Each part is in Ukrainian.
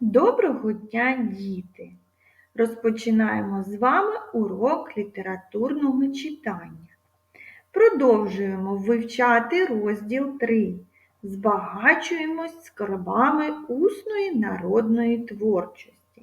Доброго дня, діти! Розпочинаємо з вами урок літературного читання. Продовжуємо вивчати розділ 3. Збагачуємось скарбами усної народної творчості.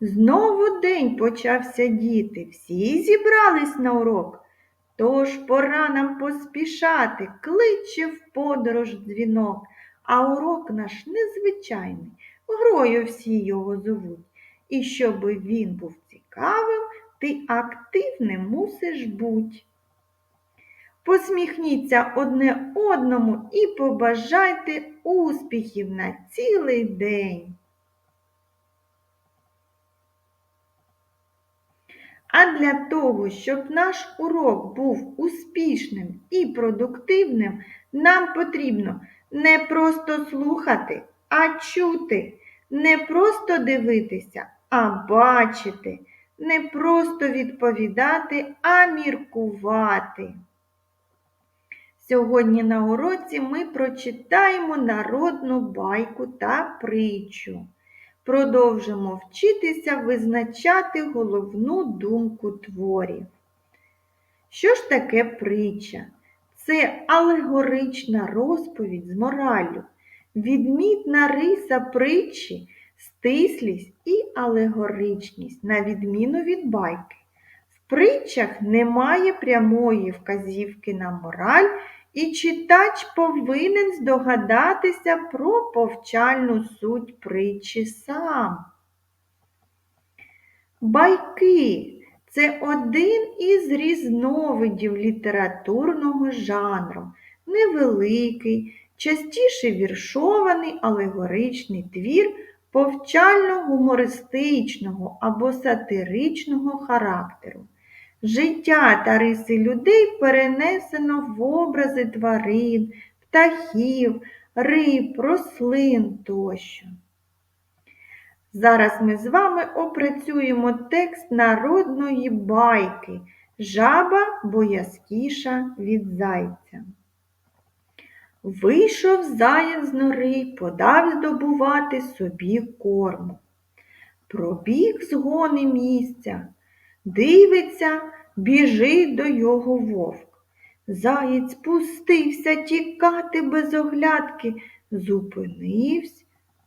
Знову день почався діти. Всі зібрались на урок. Тож пора нам поспішати, кличе в подорож дзвінок, а урок наш незвичайний. Грою всі його зовуть. І щоби він був цікавим, ти активним мусиш бути. Посміхніться одне одному і побажайте успіхів на цілий день. А для того, щоб наш урок був успішним і продуктивним, нам потрібно не просто слухати, а чути, не просто дивитися, а бачити, не просто відповідати, а міркувати. Сьогодні на уроці ми прочитаємо народну байку та притчу. Продовжимо вчитися визначати головну думку творів. Що ж таке притча? Це алегорична розповідь з мораллю, відмітна риса притчі, стислість і алегоричність, на відміну від байки. В притчах немає прямої вказівки на мораль, і читач повинен здогадатися про повчальну суть притчі сам. Байки це один із різновидів літературного жанру, невеликий, частіше віршований алегоричний твір повчально-гумористичного або сатиричного характеру. Життя та риси людей перенесено в образи тварин, птахів, риб, рослин тощо. Зараз ми з вами опрацюємо текст народної байки Жаба боязкіша від зайця. Вийшов заєць з нори, подав здобувати собі корму. Пробіг згони місця, дивиться, біжить до його вовк. Заєць пустився тікати без оглядки, зупинився,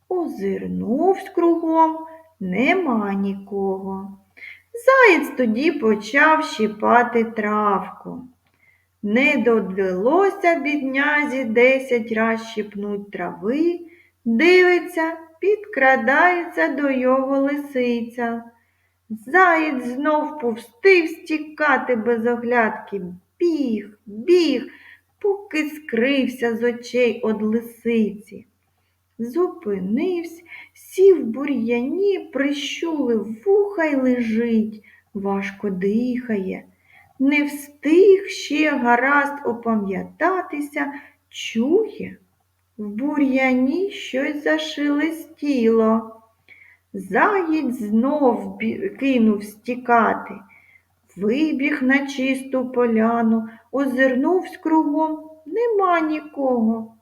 озирнувсь кругом, нема нікого. Заєць тоді почав щіпати травку. Не додалося біднязі десять раз щипнуть трави, дивиться, підкрадається до його лисиця. Заєць знов повстив стікати без оглядки, біг, біг, поки скрився з очей од лисиці. Зупинився, сів в бур'яні, прищулив вуха й лежить, важко дихає. Не встиг ще гаразд опам'ятатися, чує, в бур'яні щось зашелестіло. Заєць знов кинув стікати, вибіг на чисту поляну, озирнувсь кругом, нема нікого.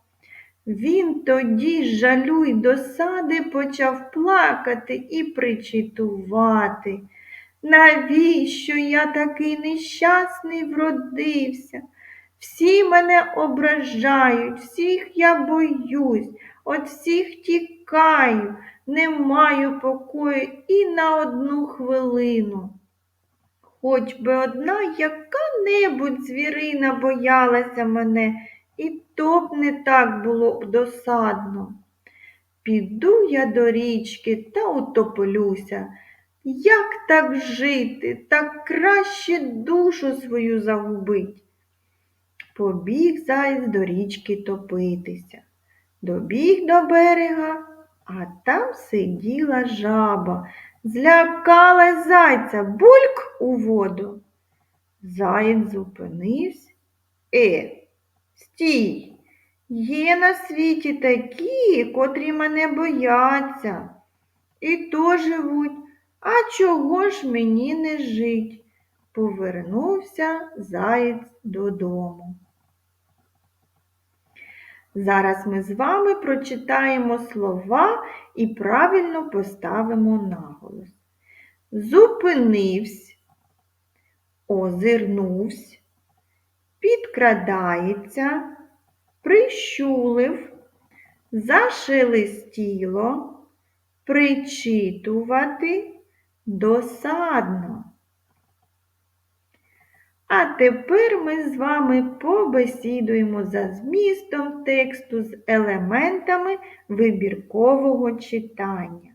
Він тоді з жалю й досади почав плакати і причитувати. Навіщо я такий нещасний вродився? Всі мене ображають, всіх я боюсь, от всіх тікаю, не маю покою і на одну хвилину. Хоч би одна яка-небудь звірина боялася мене, і то б не так було б досадно. Піду я до річки та утоплюся. Як так жити, так краще душу свою загубить? Побіг заєць до річки топитися. Добіг до берега, а там сиділа жаба, злякала зайця бульк у воду. Заєць зупинився. Е, стій, є на світі такі, котрі мене бояться. І то живуть, а чого ж мені не жить? Повернувся заєць додому. Зараз ми з вами прочитаємо слова і правильно поставимо наголос. Зупинився, озирнувся, підкрадається, прищулив, зашелестіло, причитувати досадно. А тепер ми з вами побесідуємо за змістом тексту з елементами вибіркового читання.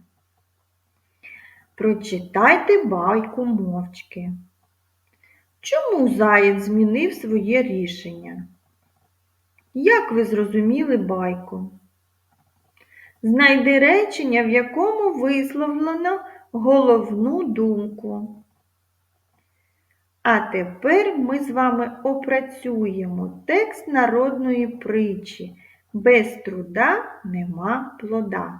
Прочитайте байку мовчки. Чому заєць змінив своє рішення? Як ви зрозуміли байку? Знайди речення, в якому висловлено головну думку. А тепер ми з вами опрацюємо текст народної притчі. Без труда нема плода.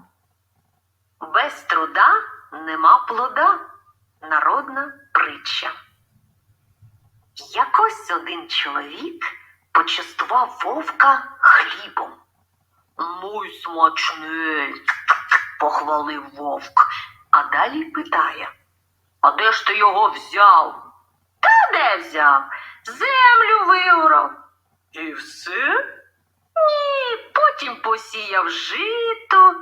Без труда нема плода. Народна притча. Якось один чоловік почастував вовка хлібом. Ну й смачний, похвалив вовк, а далі питає. А де ж ти його взяв? Та де взяв? Землю вигорав. І все? Ні, потім посіяв жито.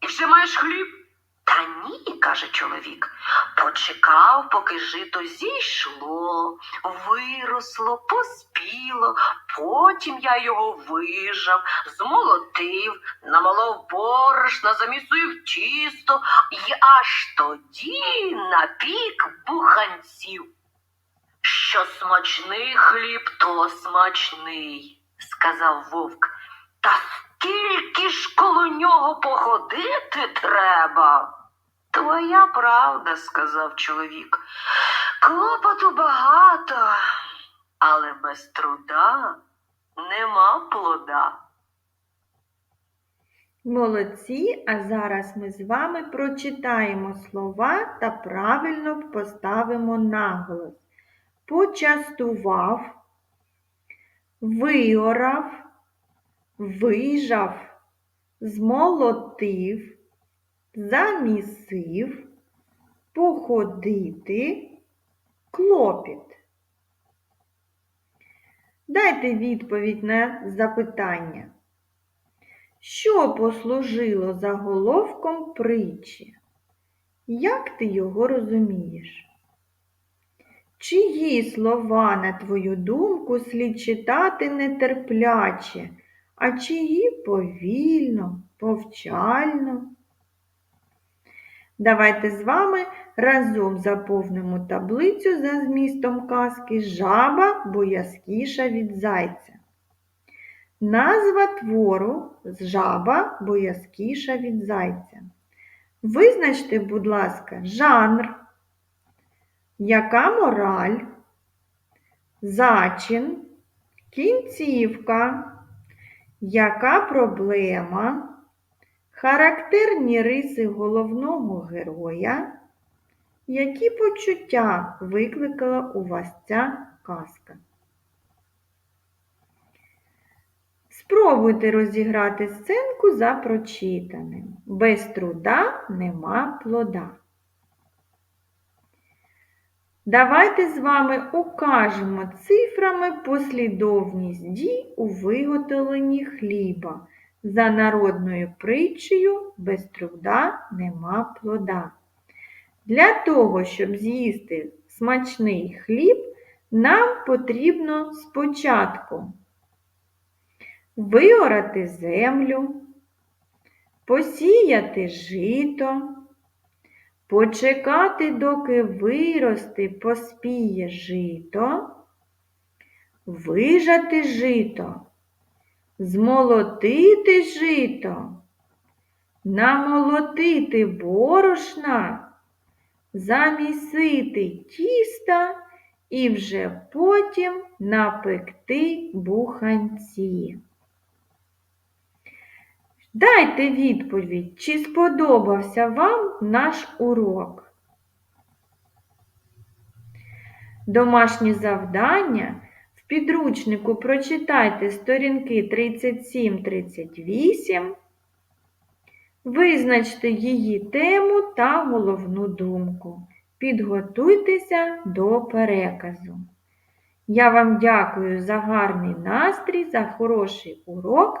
І вже маєш хліб? Та ні, каже чоловік. Почекав, поки жито зійшло, виросло, поспіло. Потім я його вижав, змолотив, намолов борошна, замісив тісто і аж тоді напік буханців. Що смачний хліб, то смачний, сказав вовк. Та скільки ж коло нього походити треба? Твоя правда, сказав чоловік. Клопоту багато, але без труда нема плода. Молодці, а зараз ми з вами прочитаємо слова та правильно поставимо наголос. Почастував, виорав, вижав, змолотив, замісив, походити, клопіт. Дайте відповідь на запитання. Що послужило заголовком притчі? Як ти його розумієш? Чиї слова, на твою думку, слід читати нетерпляче, а чиї повільно, повчально? Давайте з вами разом заповнимо таблицю за змістом казки Жаба боязкіша від зайця. Назва твору жаба боязкіша від зайця. Визначте, будь ласка, жанр, яка мораль, зачин, кінцівка, яка проблема, характерні риси головного героя, які почуття викликала у вас ця казка. Спробуйте розіграти сценку за прочитаним. Без труда нема плода. Давайте з вами укажемо цифрами послідовність дій у виготовленні хліба. За народною притчею без труда нема плода. Для того, щоб з'їсти смачний хліб, нам потрібно спочатку виорати землю, посіяти жито, почекати, доки виросте, поспіє жито, вижати жито, змолотити жито, намолотити борошна, замісити тіста і вже потім напекти буханці. Дайте відповідь, чи сподобався вам наш урок. Домашнє завдання в підручнику прочитайте сторінки 37-38, визначте її тему та головну думку. Підготуйтеся до переказу. Я вам дякую за гарний настрій, за хороший урок.